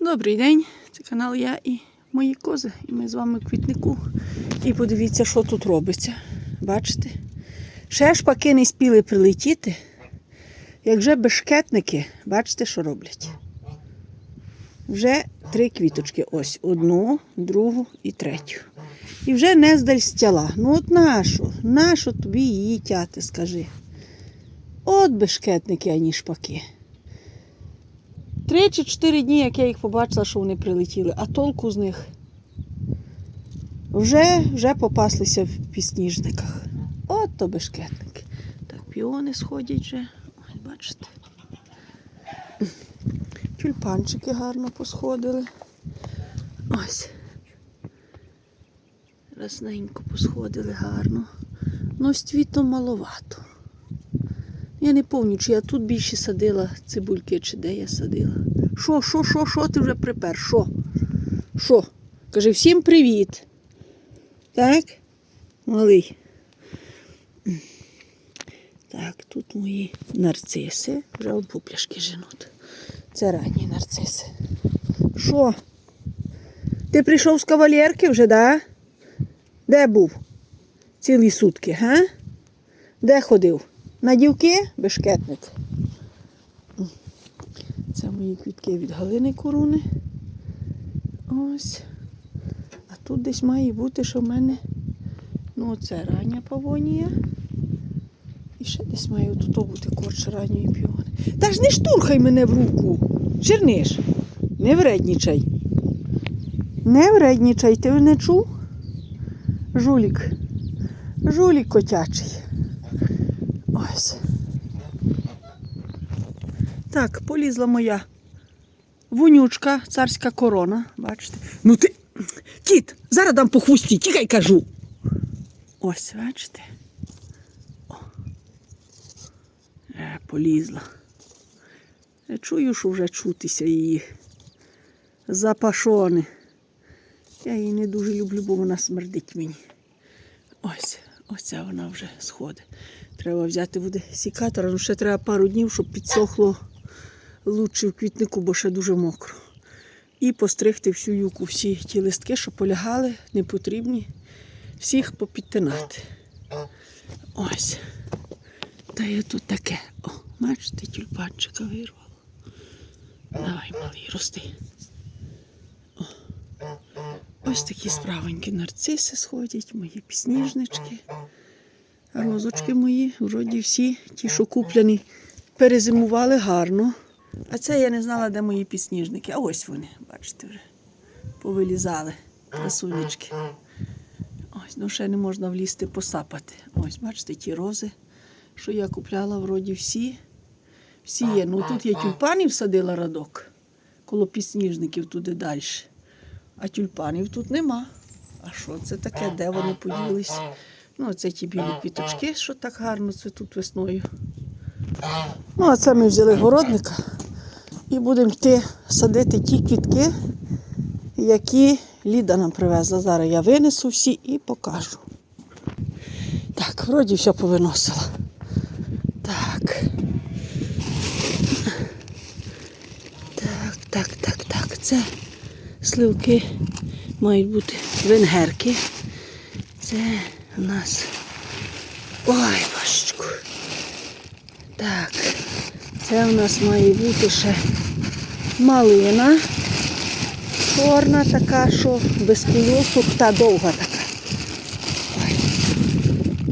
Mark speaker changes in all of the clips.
Speaker 1: Добрий день, це канал я і мої кози. І ми з вами в квітнику. І подивіться, що тут робиться. Бачите? Ще шпаки не спіли прилетіти. Як вже бешкетники, бачите, що роблять. Вже три квіточки. Ось одну, другу і третю. І вже нездаль стяла. Ну от нашу, нашу тобі її тяти, скажи. От бешкетники, ані шпаки. Три чи чотири дні, як я їх побачила, що вони прилетіли, а толку з них вже, вже попаслися в пісніжниках. От то бешкетники. Так, піони сходять вже. Ось, бачите. Тюльпанчики гарно посходили. Ось. Разненько посходили гарно. Ну, з цвітом маловато. Я не пам'ятаю, чи я тут більше садила цибульки, чи де я садила. Що, що, що, що ти вже припер? Що? Що? Каже, всім привіт. Так? Малий. Так, тут мої нарциси. Вже от пупляшки женуть. Це ранні нарциси. Що? Ти прийшов з кавалерки вже, да? Де був? Цілі сутки, га? Де ходив? На дівки бешкетник. Це мої квітки від Галини Коруни. Ось. А тут десь має бути, що в мене. Ну, це рання павонія. І ще десь має тут бути корч ранньої піони. Та ж не штурхай мене в руку. Черниш. Не вреднічай. Не вреднічай, ти не чув? Жулік. Жулік котячий. Ось. Так, полізла моя вонючка, царська корона. Бачите? Ну ти. Кіт, зараз дам по хвості, тікай кажу. Ось, бачите? О. Е, полізла. Я чую, що вже чутися її. Запашони. Я її не дуже люблю, бо вона смердить мені. Ось, оця вона вже сходить. Треба взяти буде сікатора, ну ще треба пару днів, щоб підсохло лучше в квітнику, бо ще дуже мокро. І постригти всю юку, всі ті листки, що полягали, не потрібні, всіх попідтинати. Ось. Та є тут таке. О, бачите, тюльпанчика вирвало. Давай, малий, рости. О. Ось такі справенькі нарциси сходять, мої пісніжнички. Розочки мої, вроді всі, ті, що куплені, перезимували гарно. А це я не знала, де мої пісніжники. А ось вони, бачите, вже повилізали красунечки. Ось, ну ще не можна влізти посапати. Ось, бачите, ті рози, що я купляла, вроді всі. Всі є. Ну тут я тюльпанів садила радок, коло пісніжників туди далі. А тюльпанів тут нема. А що це таке? Де вони поділися? Ну, це ті білі квіточки, що так гарно цвітуть весною. Ну, а це ми взяли городника і будемо йти садити ті квітки, які Ліда нам привезла. Зараз я винесу всі і покажу. Так, вроді все повиносила. Так. Так, так, так, так. Це сливки мають бути венгерки. Це у нас. Ой, башечку. Так, це у нас має бути ще малина. Чорна така, що без колосок, та довга така. Ой,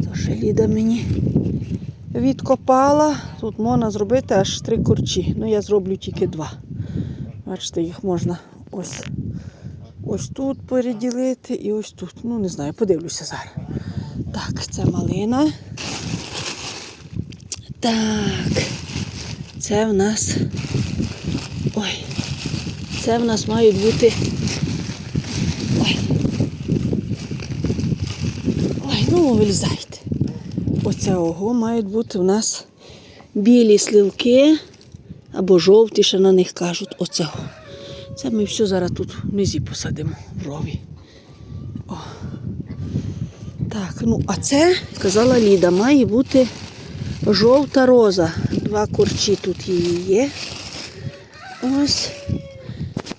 Speaker 1: то ще Ліда мені відкопала. Тут можна зробити аж три курчі. Ну я зроблю тільки два. Бачите, їх можна ось, ось тут переділити і ось тут. Ну, не знаю, подивлюся зараз. Так, це малина. Так, це в нас. Ой, це в нас мають бути. Ой. Ой, ну вилізайте. Оце ого мають бути у нас білі сливки або жовті, ще на них кажуть. Оцього. Це ми все зараз тут внизі посадимо в рові. Так, ну а це, казала Ліда, має бути жовта роза. Два корчі тут її є. Ось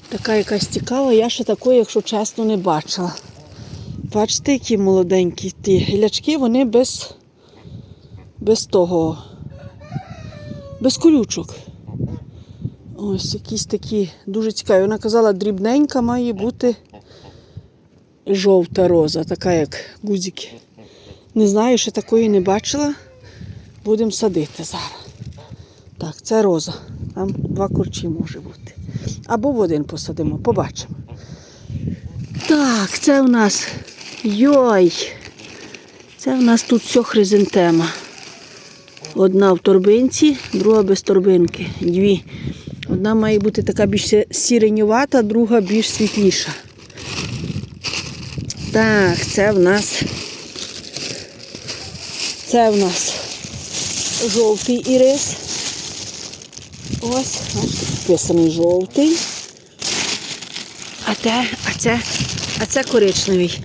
Speaker 1: така якась цікава, я ще такої, якщо чесно, не бачила. Бачите, які молоденькі ті гілячки, вони без, без того, без колючок. Ось якісь такі дуже цікаві. Вона казала, дрібненька має бути жовта роза, така як гузики. Не знаю, ще такої не бачила. Будемо садити зараз. Так, це роза. Там два корчі може бути. Або в один посадимо, побачимо. Так, це у нас. Йой! Це в нас тут все хризантема. Одна в торбинці, друга без торбинки. Дві. Одна має бути така більш сіренювата, друга більш світліша. Так, це в нас. Це в нас жовтий ірис. Ось, бачите, підписаний жовтий. А те, а це, а це коричневий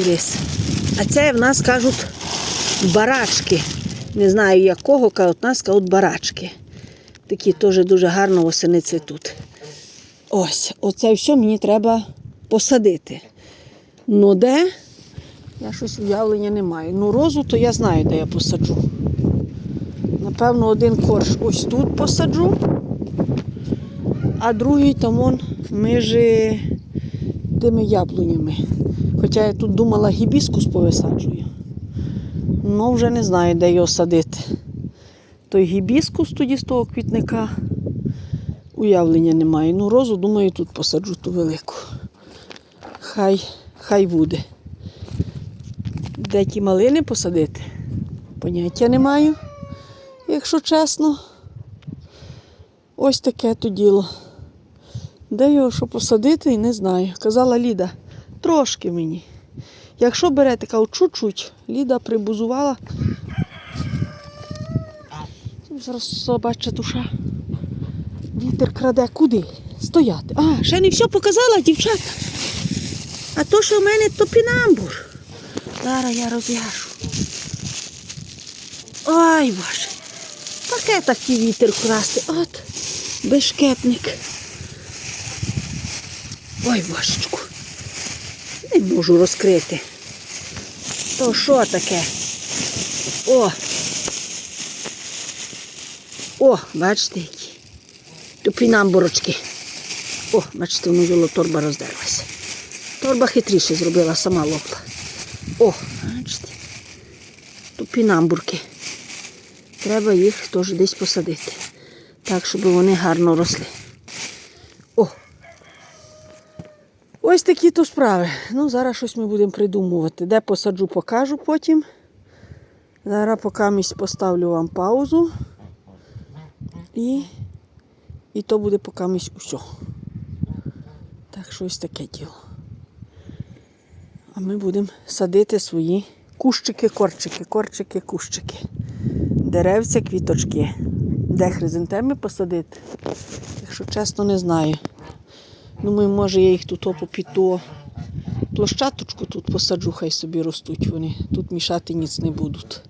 Speaker 1: ірис. А це в нас кажуть барачки. Не знаю якого, кажуть, нас кажуть барачки. Такі теж дуже гарно восени цвітуть. Ось, оце все мені треба посадити. Ну де? Я щось уявлення не маю. Ну, розу, то я знаю, де я посаджу. Напевно, один корж ось тут посаджу, а другий там он між тими яблунями. Хоча я тут думала гібіскус повисаджую. Ну, вже не знаю, де його садити. Той гібіскус тоді з того квітника уявлення немає. Ну, розу, думаю, тут посаджу ту велику. Хай, хай буде. Де ті малини посадити? Поняття не маю, якщо чесно. Ось таке то діло. Де його що посадити, не знаю. Казала Ліда, трошки мені. Якщо берете кау чуть-чуть, Ліда прибузувала. Зараз собача душа. Вітер краде куди? Стояти. А, ще не все показала, дівчата. А то, що в мене топінамбур. Зараз я розв'яжу. Ой, боже. Таке такий вітер красти. От, бешкетник. Ой, божечку. Не можу розкрити. То що таке? О! О, бачите які. Топінамбурочки. О, бачите, воно золо торба роздерлася. Торба хитріше зробила, сама лопла. О, бачите. Тупінамбурки. Треба їх теж десь посадити. Так, щоб вони гарно росли. О! Ось такі то справи. Ну, зараз щось ми будемо придумувати. Де посаджу, покажу потім. Зараз поки поставлю вам паузу. І, і то буде поки усе. Так, щось таке діло. А ми будемо садити свої кущики, корчики, корчики, кущики. Деревця, квіточки. Де хризантеми посадити? Якщо чесно, не знаю. Думаю, може я їх тут попід то площадочку тут посаджу, хай собі ростуть вони. Тут мішати ніц не будуть.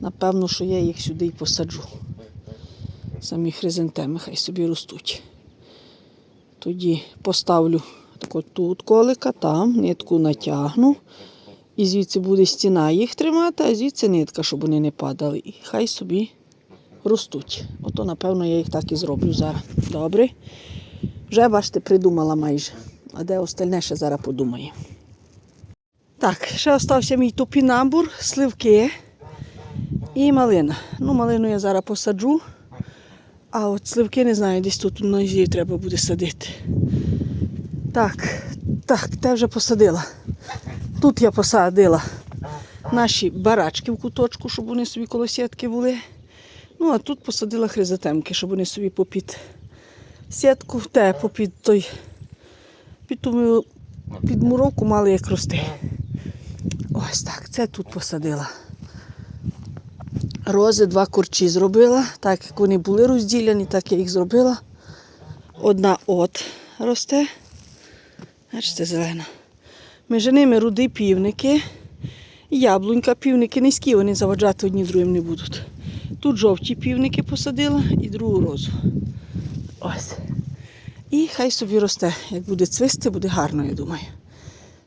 Speaker 1: Напевно, що я їх сюди й посаджу. Самі хризантеми хай собі ростуть. Тоді поставлю тако тут колика, там нитку натягну. І звідси буде стіна їх тримати, а звідси нитка, щоб вони не падали. І хай собі ростуть. Ото, напевно, я їх так і зроблю зараз. Добре. Вже, бачите, придумала майже. А де остальне ще зараз подумає. Так, ще остався мій топінамбур, сливки і малина. Ну, малину я зараз посаджу. А от сливки не знаю, десь тут на нозі треба буде садити. Так, так, те вже посадила. Тут я посадила наші барачки в куточку, щоб вони собі коло сітки були. Ну, а тут посадила хризотемки, щоб вони собі попід сітку, те, попід той, під ту під муровку мали як рости. Ось так, це тут посадила. Рози два курчі зробила. Так як вони були розділені, так я їх зробила. Одна от росте. Бачите, зелена. Між ними руди півники. Яблунька, півники низькі, вони заваджати одні другим не будуть. Тут жовті півники посадила і другу розу. Ось. І хай собі росте. Як буде цвисти, буде гарно, я думаю.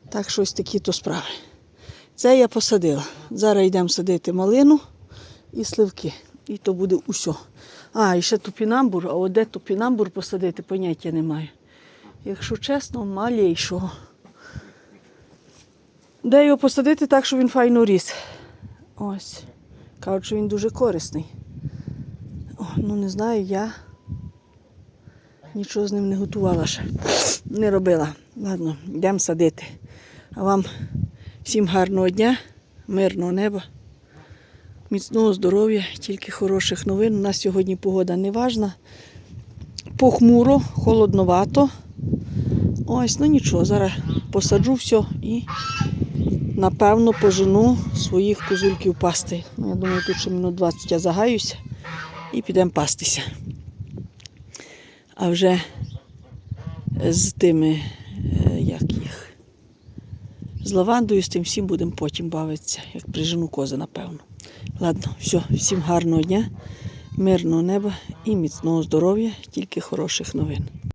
Speaker 1: Так, щось такі то справи. Це я посадила. Зараз йдемо садити малину і сливки. І то буде усе. А, і ще тупінамбур, а от де тупінамбур посадити, поняття немає. Якщо чесно, малейшого. Де його посадити так, щоб він файно ріс? Ось. Кажуть, що він дуже корисний. О, ну не знаю, я нічого з ним не готувала ще. Не робила. Ладно, йдемо садити. А вам всім гарного дня, мирного неба, міцного здоров'я, тільки хороших новин. У нас сьогодні погода не важна. Похмуро, холодновато. Ось, ну нічого, зараз посаджу все і напевно пожену своїх козульків пасти. Ну, я думаю, тут ще минут 20 я загаюся і підемо пастися. А вже з тими, е, як їх, з лавандою, з тим всім будемо потім бавитися, як прижену кози, напевно. Ладно, все, всім гарного дня, мирного неба і міцного здоров'я, тільки хороших новин.